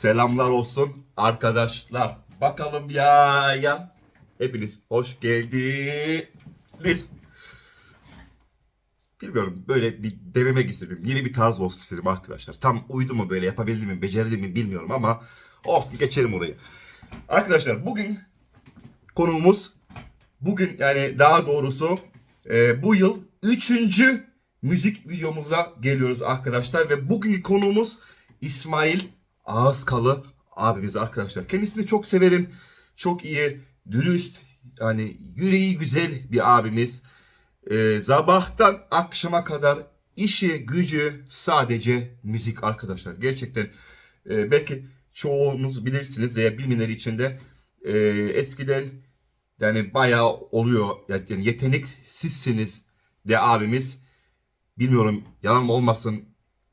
Selamlar olsun arkadaşlar. Bakalım ya ya. Hepiniz hoş geldiniz. Bilmiyorum böyle bir denemek istedim. Yeni bir tarz olsun istedim arkadaşlar. Tam uydu mu böyle yapabildim mi becerdim mi bilmiyorum ama olsun geçelim orayı. Arkadaşlar bugün konuğumuz bugün yani daha doğrusu e, bu yıl 3. müzik videomuza geliyoruz arkadaşlar ve bugünkü konuğumuz İsmail Ağızkalı abimiz arkadaşlar. Kendisini çok severim. Çok iyi, dürüst, yani yüreği güzel bir abimiz. E, sabahtan akşama kadar işi gücü sadece müzik arkadaşlar. Gerçekten e, belki çoğunuz bilirsiniz veya bilmeyenler içinde e, eskiden yani bayağı oluyor yani yeteneksizsiniz de abimiz bilmiyorum yalan mı olmasın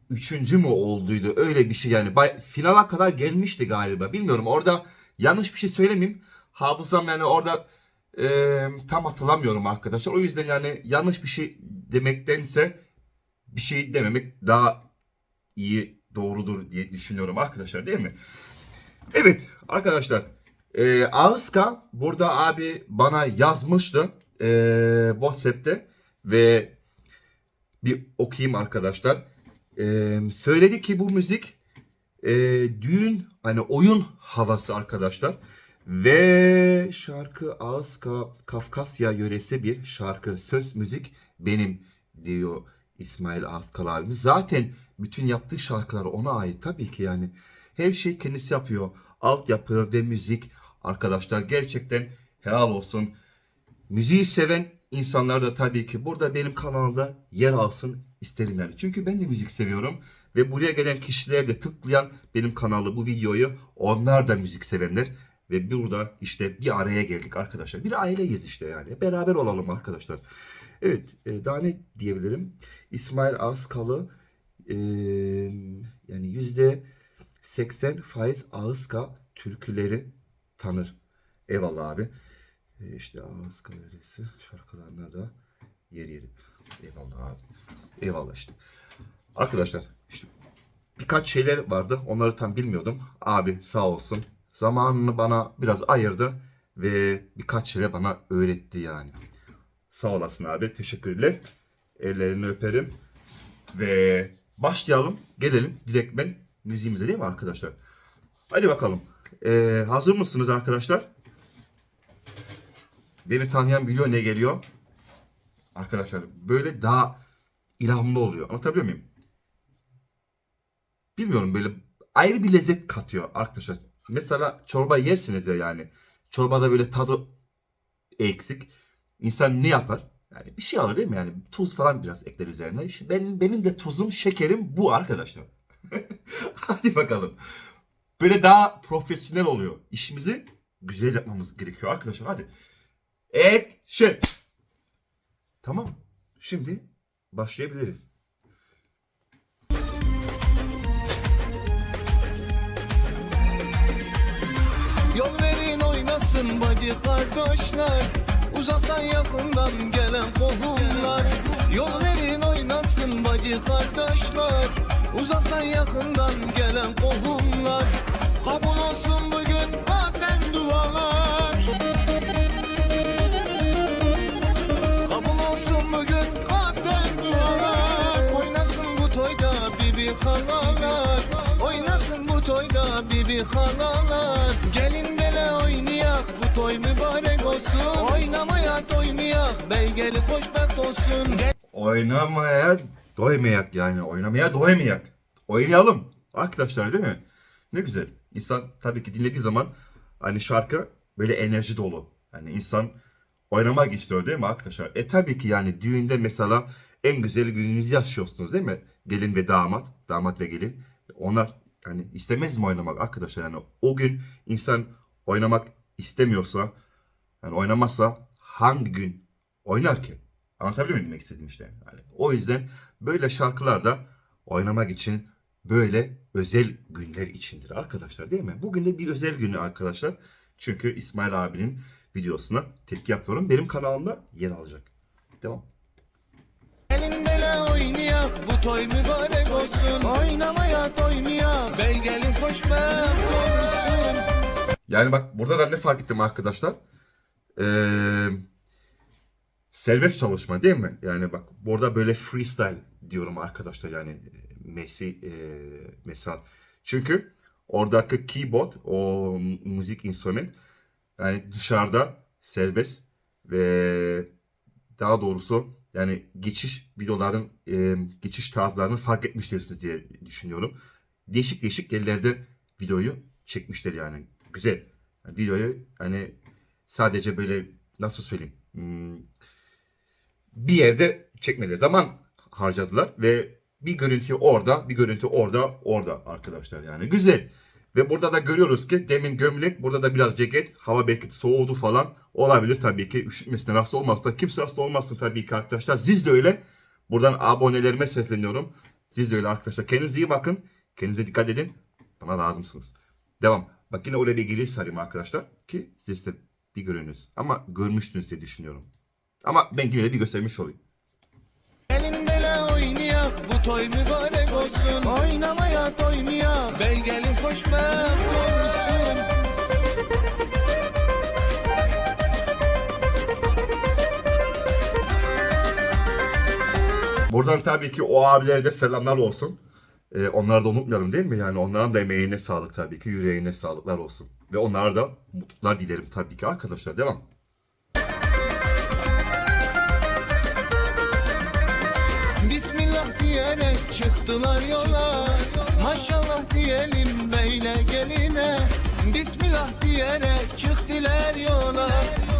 üçüncü mü olduydu? Öyle bir şey yani. Bay, finala kadar gelmişti galiba. Bilmiyorum. Orada yanlış bir şey söylemeyeyim. Hafızam yani orada e, tam hatırlamıyorum arkadaşlar. O yüzden yani yanlış bir şey demektense bir şey dememek daha iyi doğrudur diye düşünüyorum arkadaşlar değil mi? Evet arkadaşlar e, Ağızka burada abi bana yazmıştı e, Whatsapp'te ve bir okuyayım arkadaşlar. E, söyledi ki bu müzik e, düğün hani oyun havası arkadaşlar. Ve şarkı Ağızka Kafkasya yöresi bir şarkı. Söz müzik benim diyor İsmail Ağızkal abimiz. Zaten bütün yaptığı şarkılar ona ait tabii ki yani. Her şey kendisi yapıyor. Altyapı ve müzik arkadaşlar gerçekten helal olsun. Müziği seven insanlar da tabii ki burada benim kanalda yer alsın isterim yani. Çünkü ben de müzik seviyorum ve buraya gelen kişiler de tıklayan benim kanalı bu videoyu onlar da müzik sevenler ve burada işte bir araya geldik arkadaşlar. Bir aileyiz işte yani. Beraber olalım arkadaşlar. Evet e, daha ne diyebilirim? İsmail Ağızkalı e, yani yüzde 80 faiz Ağızka türküleri tanır. Eyvallah abi. E, işte Ağızka yöresi şarkılarına da yer yeri. Eyvallah abi. Eyvallah işte. Arkadaşlar işte birkaç şeyler vardı. Onları tam bilmiyordum. Abi sağ olsun. Zamanını bana biraz ayırdı ve birkaç şeyler bana öğretti yani. Sağ olasın abi. Teşekkürler. Ellerini öperim. Ve başlayalım. Gelelim direktmen müziğimize değil mi arkadaşlar? Hadi bakalım. Ee, hazır mısınız arkadaşlar? Beni tanıyan biliyor ne geliyor. Arkadaşlar böyle daha ilhamlı oluyor. Anlatabiliyor muyum? Bilmiyorum böyle ayrı bir lezzet katıyor arkadaşlar. Mesela çorba yersiniz ya yani. Çorbada böyle tadı eksik. İnsan ne yapar? Yani bir şey alır değil mi? Yani tuz falan biraz ekler üzerine. İşte benim, benim de tuzum, şekerim bu arkadaşlar. Hadi bakalım. Böyle daha profesyonel oluyor. İşimizi güzel yapmamız gerekiyor arkadaşlar. Hadi. Action. Tamam. Şimdi başlayabiliriz. Yol verin oynasın bacı kardeşler Uzaktan yakından gelen kohumlar Yol verin oynasın bacı kardeşler Uzaktan yakından gelen kohumlar Kabul olsun bugün maden dualar halalar Oynasın bu toyda bibi halalar Gelin bele oynayak bu toy mübarek olsun Oynamaya doymayak bey gelip hoşbet olsun Oynamaya doymayak yani. Oynamaya doymayak. Oynayalım. Arkadaşlar değil mi? Ne güzel. İnsan tabii ki dinlediği zaman hani şarkı böyle enerji dolu. Yani insan oynamak istiyor değil mi arkadaşlar? E tabii ki yani düğünde mesela en güzel gününüzü yaşıyorsunuz değil mi? Gelin ve damat, damat ve gelin. Onlar yani istemez mi oynamak arkadaşlar? Yani o gün insan oynamak istemiyorsa, yani oynamazsa hangi gün oynar ki? Anlatabiliyor muyum demek istediğim işte? Yani o yüzden böyle şarkılarda oynamak için böyle özel günler içindir arkadaşlar değil mi? Bugün de bir özel günü arkadaşlar. Çünkü İsmail abinin videosuna tepki yapıyorum. Benim kanalımda yer alacak. Devam. Bele oynayak bu toy mübarek olsun Oynamaya doymayak bey gelip hoşbeht olsun Yani bak burada da ne fark ettim arkadaşlar? Ee, serbest çalışma değil mi? Yani bak burada böyle freestyle diyorum arkadaşlar yani e, Messi e, mesela. Çünkü oradaki keyboard o müzik instrument yani dışarıda serbest ve daha doğrusu yani geçiş videoların e, geçiş tarzlarını fark etmiştirsiniz diye düşünüyorum. Değişik değişik yerlerde videoyu çekmişler yani. Güzel. Yani videoyu hani sadece böyle nasıl söyleyeyim hmm, bir yerde çekmeleri zaman harcadılar ve bir görüntü orada, bir görüntü orada, orada arkadaşlar yani güzel. Ve burada da görüyoruz ki demin gömlek, burada da biraz ceket, hava belki soğudu falan olabilir tabii ki. Üşütmesine hasta olmazsa kimse hasta olmasın tabii ki arkadaşlar. Siz de öyle. Buradan abonelerime sesleniyorum. Siz de öyle arkadaşlar. Kendinize iyi bakın. Kendinize dikkat edin. Bana lazımsınız. Devam. Bak yine oraya bir giriş sarayım arkadaşlar. Ki siz de bir görünüz. Ama görmüştünüz diye düşünüyorum. Ama ben yine de bir göstermiş olayım. Bele oynayak bu toy mübarek olsun Oynamaya doymayak bey gelin hoşbeht olsun Buradan tabii ki o abilere de selamlar olsun. Ee, onları da unutmayalım değil mi? Yani onların da emeğine sağlık tabii ki. Yüreğine sağlıklar olsun. Ve onlara da mutluluklar dilerim tabii ki arkadaşlar. Devam. Diyerek çıktılar yola. Maşallah diyelim beyle geline. Bismillah diyerek çıktılar yola.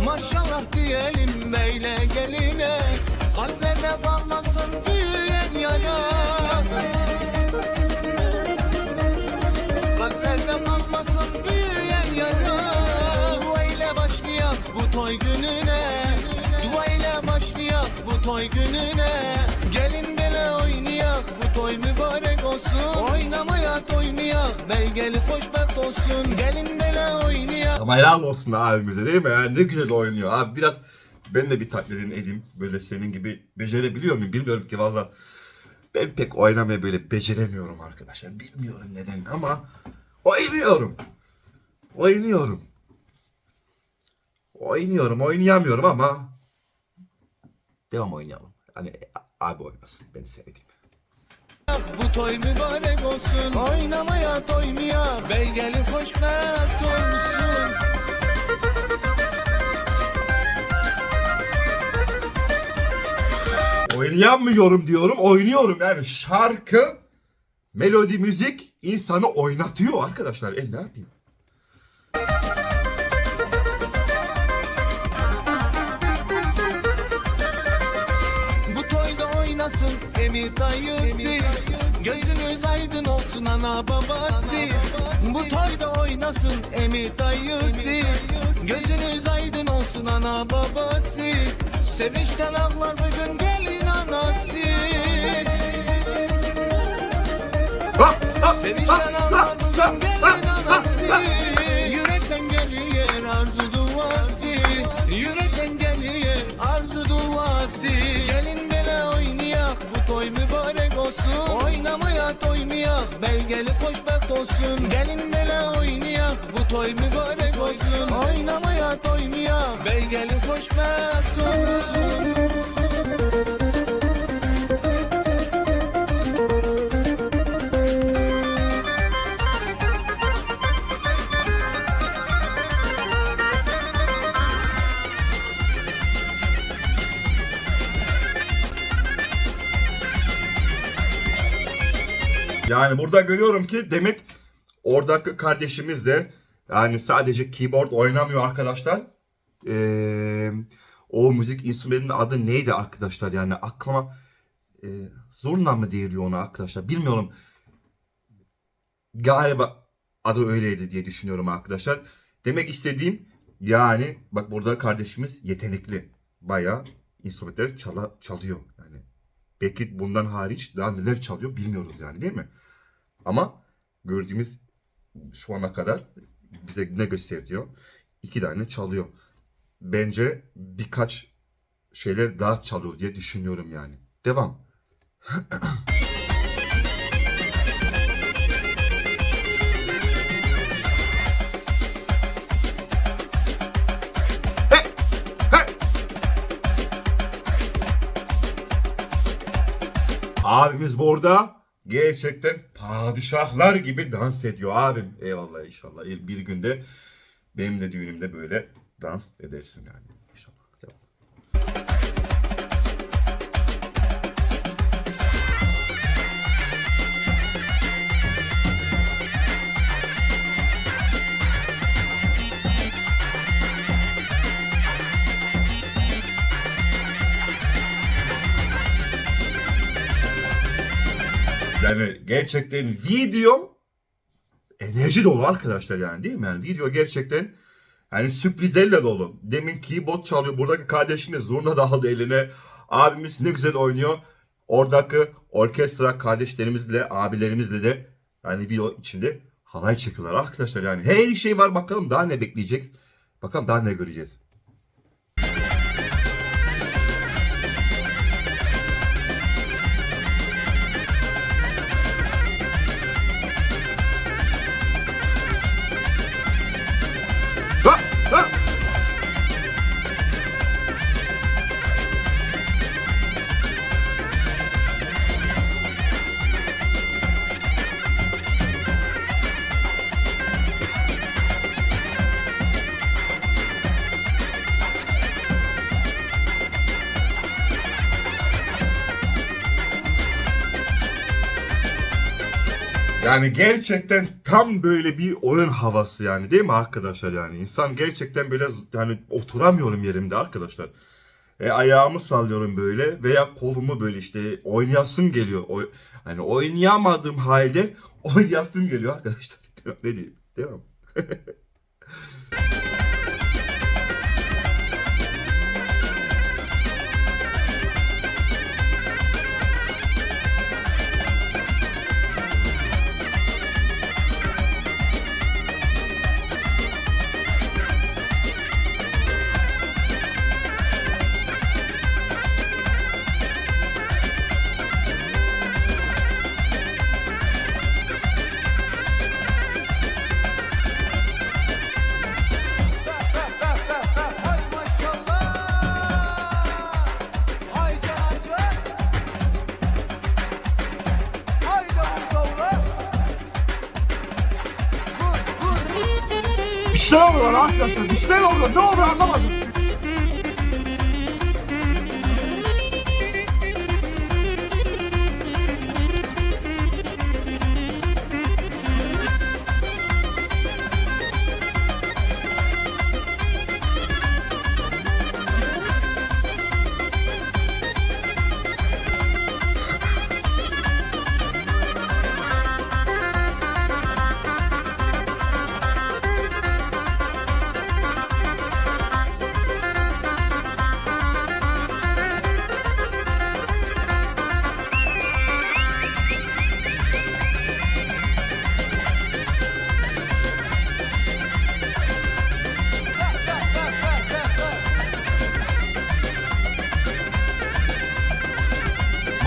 Maşallah diyelim beyle geline. Kalplerine kalmasın büyüyen yara Kalplerine kalmasın büyüyen yara Dua ile başlayak bu toy gününe. Dua ile başlayak bu toy gününe toy mübarek olsun Oynamaya doymayak bey gelip hoşbeht olsun Gelin bele oynayak Ama olsun abimize değil mi? Yani ne güzel oynuyor. Abi biraz ben de bir taklidini edeyim. Böyle senin gibi becerebiliyor muyum bilmiyorum ki valla. Ben pek oynamayı böyle beceremiyorum arkadaşlar. Bilmiyorum neden ama oynuyorum. Oynuyorum. Oynuyorum, oynayamıyorum ama devam oynayalım. Hani abi oynasın, beni sevdiğim. Bu toy mübarek olsun Oynamaya doymayak bey gelip hoşbeht olsun Oynayamıyorum diyorum, oynuyorum. Yani şarkı, melodi, müzik insanı oynatıyor arkadaşlar. E ne yapayım? Oynasın. Emi dayısı. Gözünüz aydın olsun ana babası. Bu toyda oynasın. Emi dayısı. Gözünüz aydın olsun ana babası. Sevinçten ağlar bugün gelin anası. Ha, ha, Sevinçten ha, ağlar bugün gelin anası Oynamaya doymayak bel gelip hoşbeht olsun Gelin bele oynayak. Bu toy mübarek olsun. Oynamaya doymayak bel gelip hoşbeht olsun Yani burada görüyorum ki demek oradaki kardeşimiz de yani sadece keyboard oynamıyor arkadaşlar. Ee, o müzik instrumentinin adı neydi arkadaşlar yani aklıma e, zurna mı diyor ona arkadaşlar bilmiyorum. Galiba adı öyleydi diye düşünüyorum arkadaşlar. Demek istediğim yani bak burada kardeşimiz yetenekli. Bayağı instrumentleri çala, çalıyor yani. Belki bundan hariç daha neler çalıyor bilmiyoruz yani değil mi? Ama gördüğümüz şu ana kadar bize ne gösteriyor? İki tane çalıyor. Bence birkaç şeyler daha çalıyor diye düşünüyorum yani. Devam. Abimiz burada gerçekten padişahlar gibi dans ediyor abim. Eyvallah inşallah bir günde benim de düğünümde böyle dans edersin yani. Yani gerçekten video enerji dolu arkadaşlar yani değil mi? Yani video gerçekten yani sürprizlerle dolu. Demin keyboard çalıyor. Buradaki kardeşimiz zurna da aldı eline. Abimiz ne güzel oynuyor. Oradaki orkestra kardeşlerimizle, abilerimizle de yani video içinde halay çekiyorlar arkadaşlar yani. Her şey var bakalım daha ne bekleyecek. Bakalım daha ne göreceğiz. Yani gerçekten tam böyle bir oyun havası yani değil mi arkadaşlar yani insan gerçekten böyle yani oturamıyorum yerimde arkadaşlar. E, ayağımı sallıyorum böyle veya kolumu böyle işte oynayasım geliyor. Oy, hani oynayamadığım halde oynayasım geliyor arkadaşlar. ne diyeyim? Devam. arkadaşlar bir şeyler oluyor ne oluyor anlamadım.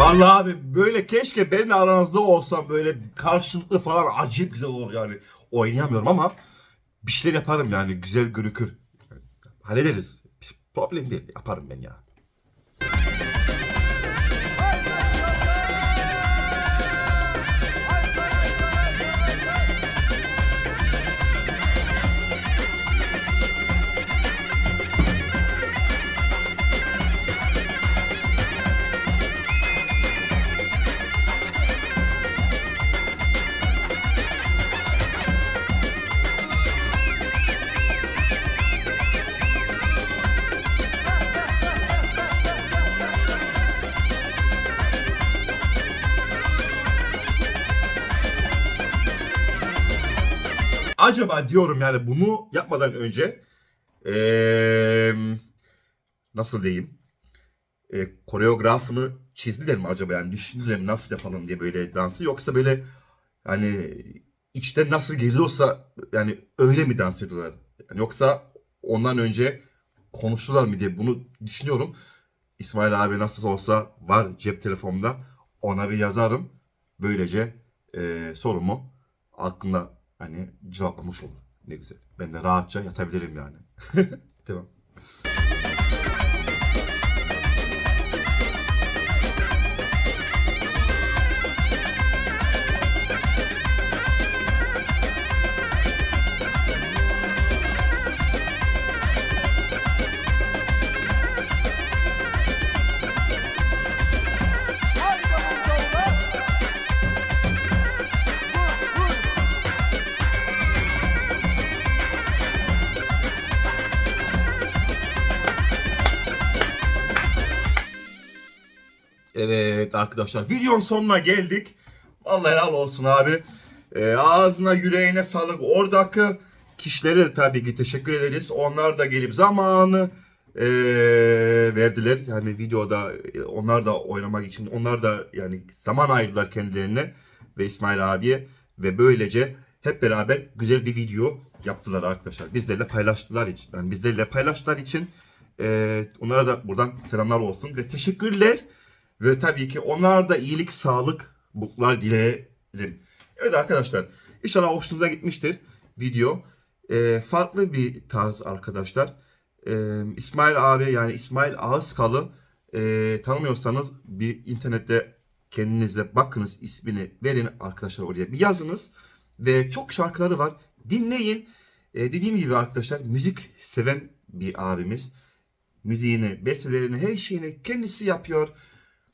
Vallahi abi böyle keşke benimle aranızda olsam böyle karşılıklı falan acayip güzel olur yani. Oynayamıyorum ama bir şeyler yaparım yani güzel görükür. Hallederiz. Problem değil yaparım ben ya. Acaba diyorum yani bunu yapmadan önce eee, nasıl diyeyim e, koreografını çizdiler mi acaba yani düşündüler mi nasıl yapalım diye böyle dansı yoksa böyle hani içten nasıl geliyorsa yani öyle mi dans ediyorlar Yani yoksa ondan önce konuştular mı diye bunu düşünüyorum. İsmail abi nasıl olsa var cep telefonumda ona bir yazarım. Böylece e, sorumu aklımda hani cevaplamış olur. Ne güzel. Ben de rahatça yatabilirim yani. Tamam. Evet arkadaşlar videonun sonuna geldik. Vallahi helal olsun abi. Ee, ağzına yüreğine sağlık. Oradaki kişilere de tabii ki teşekkür ederiz. Onlar da gelip zamanı ee, verdiler. Yani videoda e, onlar da oynamak için onlar da yani zaman ayırdılar kendilerine ve İsmail abiye ve böylece hep beraber güzel bir video yaptılar arkadaşlar. Bizlerle paylaştılar için. Yani bizlerle paylaştılar için ee, onlara da buradan selamlar olsun ve teşekkürler. Ve tabii ki onlara da iyilik, sağlık, mutluluklar dileyelim. Evet arkadaşlar. İnşallah hoşunuza gitmiştir video. Ee, farklı bir tarz arkadaşlar. Ee, İsmail abi yani İsmail Ağızkalı ee, tanımıyorsanız bir internette kendinize bakınız ismini verin arkadaşlar oraya bir yazınız. Ve çok şarkıları var. Dinleyin. Ee, dediğim gibi arkadaşlar müzik seven bir abimiz. Müziğini, bestelerini, her şeyini kendisi yapıyor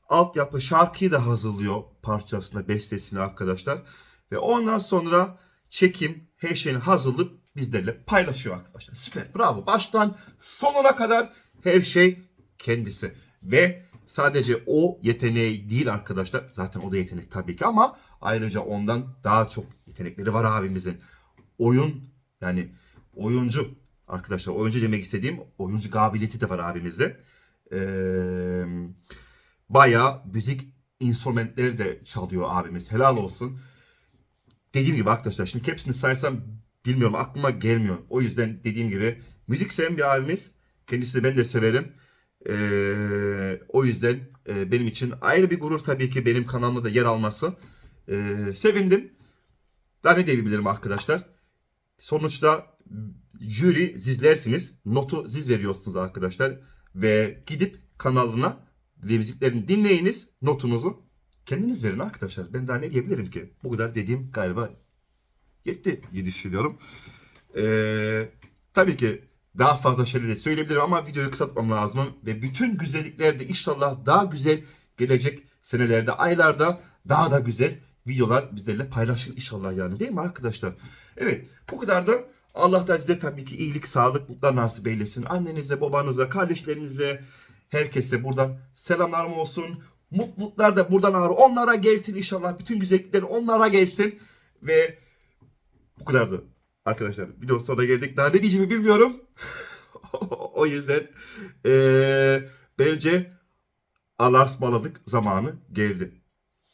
altyapı şarkıyı da hazırlıyor parçasına, bestesini arkadaşlar. Ve ondan sonra çekim, her şeyini hazırlayıp bizlerle paylaşıyor arkadaşlar. Süper, bravo. Baştan sonuna kadar her şey kendisi. Ve sadece o yeteneği değil arkadaşlar. Zaten o da yetenek tabii ki ama ayrıca ondan daha çok yetenekleri var abimizin. Oyun yani oyuncu arkadaşlar. Oyuncu demek istediğim oyuncu kabiliyeti de var abimizde. Eee bayağı müzik instrumentleri de çalıyor abimiz. Helal olsun. Dediğim gibi arkadaşlar şimdi hepsini saysam bilmiyorum aklıma gelmiyor. O yüzden dediğim gibi müzik seven bir abimiz. Kendisini ben de severim. Ee, o yüzden e, benim için ayrı bir gurur tabii ki benim kanalımda da yer alması. Ee, sevindim. Daha ne diyebilirim arkadaşlar? Sonuçta jüri sizlersiniz. Notu siz veriyorsunuz arkadaşlar. Ve gidip kanalına ve müziklerini dinleyiniz. Notunuzu kendiniz verin arkadaşlar. Ben daha ne diyebilirim ki? Bu kadar dediğim galiba yetti diye düşünüyorum. Ee, tabii ki daha fazla şeyler de söyleyebilirim ama videoyu kısaltmam lazım. Ve bütün güzellikler de inşallah daha güzel gelecek senelerde, aylarda daha da güzel videolar bizlerle paylaşın inşallah yani değil mi arkadaşlar? Evet bu kadar da Allah da size tabii ki iyilik, sağlık, mutluluklar nasip eylesin. Annenize, babanıza, kardeşlerinize, herkese buradan selamlarım olsun. Mutluluklar da buradan ağır onlara gelsin inşallah. Bütün güzellikler onlara gelsin. Ve bu kadardı arkadaşlar. Video sonuna geldik. Daha ne diyeceğimi bilmiyorum. o yüzden eee, bence Allah'a ısmarladık zamanı geldi.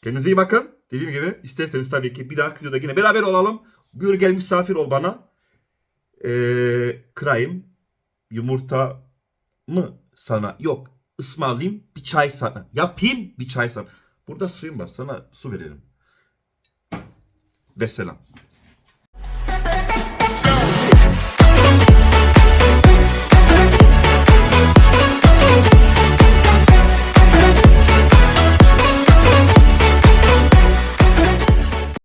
Kendinize iyi bakın. Dediğim gibi isterseniz tabii ki bir dahaki videoda yine beraber olalım. Buyur gel misafir ol bana. Eee kırayım. Yumurta mı sana? Yok. ısmarlayayım bir çay sana. Yapayım bir çay sana. Burada suyum var. Sana su verelim. Vesselam.